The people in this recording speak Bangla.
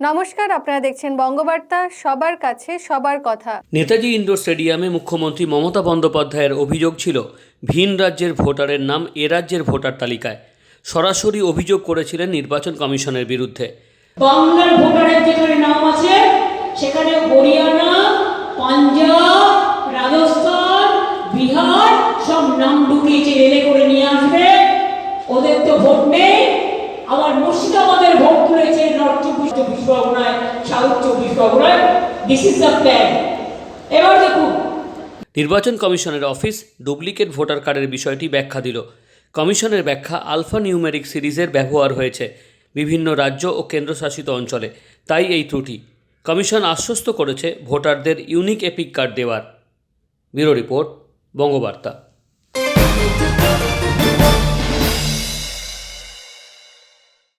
নমস্কার আপনারা দেখছেন বঙ্গবার্তা সবার কাছে সবার কথা। নেতাজি ইন্ডোর স্টেডিয়ামে মুখ্যমন্ত্রী মমতা বন্দ্যোপাধ্যায়ের অভিযোগ ছিল ভিন রাজ্যের ভোটারের নাম এ রাজ্যের ভোটার তালিকায়। সরাসরি অভিযোগ করেছিলেন নির্বাচন কমিশনের বিরুদ্ধে। বাংলার ভোটারের যেখানে নাম আছে সেখানে হরিয়ানা পাঞ্জাব রাজস্থান বিহার সব নাম ঢুকিয়েছে রেলে করে নিয়ে আসবে। নির্বাচন কমিশনের অফিস ডুপ্লিকেট ভোটার কার্ডের বিষয়টি ব্যাখ্যা দিল। কমিশনের ব্যাখ্যা আলফা নিউমেরিক সিরিজের ব্যবহার হয়েছে বিভিন্ন রাজ্য ও কেন্দ্রশাসিত অঞ্চলে। তাই এই ত্রুটি। কমিশন আশ্বস্ত করেছে ভোটারদের ইউনিক এপিক কার্ড দেওয়ার। Bureau report, Bangabarta.